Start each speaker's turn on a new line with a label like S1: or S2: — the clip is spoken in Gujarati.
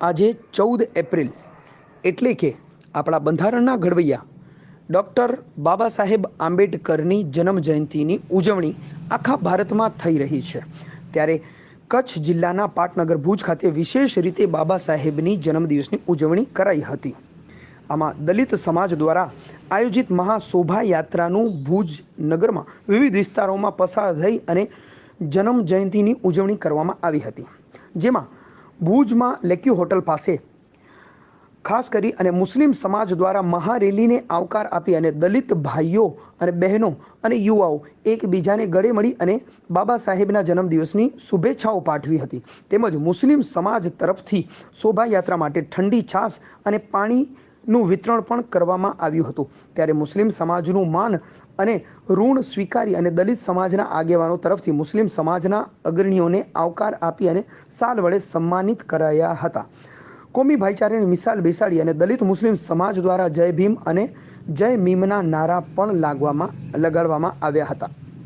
S1: આજે ચૌદ એપ્રિલ એટલે કે આપણા બંધારણના ઘડવૈયા ડૉક્ટર બાબા સાહેબ આંબેડકરની જન્મ જયંતિની ઉજવણી આખા ભારતમાં થઈ રહી છે. ત્યારે કચ્છ જિલ્લાના પાટનગર ભુજ ખાતે વિશેષ રીતે બાબા સાહેબની જન્મદિવસની ઉજવણી કરાઈ હતી. આમાં દલિત સમાજ દ્વારા આયોજિત મહાશોભાયાત્રાનું ભુજ નગરમાં વિવિધ વિસ્તારોમાં પસાર થઈ અને જન્મ જયંતિની ઉજવણી કરવામાં આવી હતી. જેમાં ભુજમાં લેક્યુ હોટલ પાસે. ખાસ કરી અને મુસ્લિમ સમાજ દ્વારા મહારેલીને આવકાર આપી અને દલિત ભાઈઓ અને બહેનો અને યુવાઓ એકબીજાને ગળે મળી અને બાબા સાહેબના જન્મદિવસની શુભેચ્છાઓ પાઠવી હતી. તેમજ મુસ્લિમ સમાજ તરફથી શોભાયાત્રા માટે ઠંડી છાશ અને પાણીનું વિતરણ પણ કરવામાં આવ્યું હતું. ત્યારે મુસ્લિમ સમાજનું માન અને ઋણ સ્વીકારી અને દલિત સમાજના આગેવાનો તરફથી મુસ્લિમ સમાજના અગ્રણીઓને આવકાર આપી અને સાલ વડે સન્માનિત કરાયા હતા. કોમી ભાઈચારાની મિસાલ બેસાડી અને દલિત મુસ્લિમ સમાજ દ્વારા જય ભીમ અને જય મીમના નારા પણ લાગવામાં લગાડવામાં આવ્યા હતા.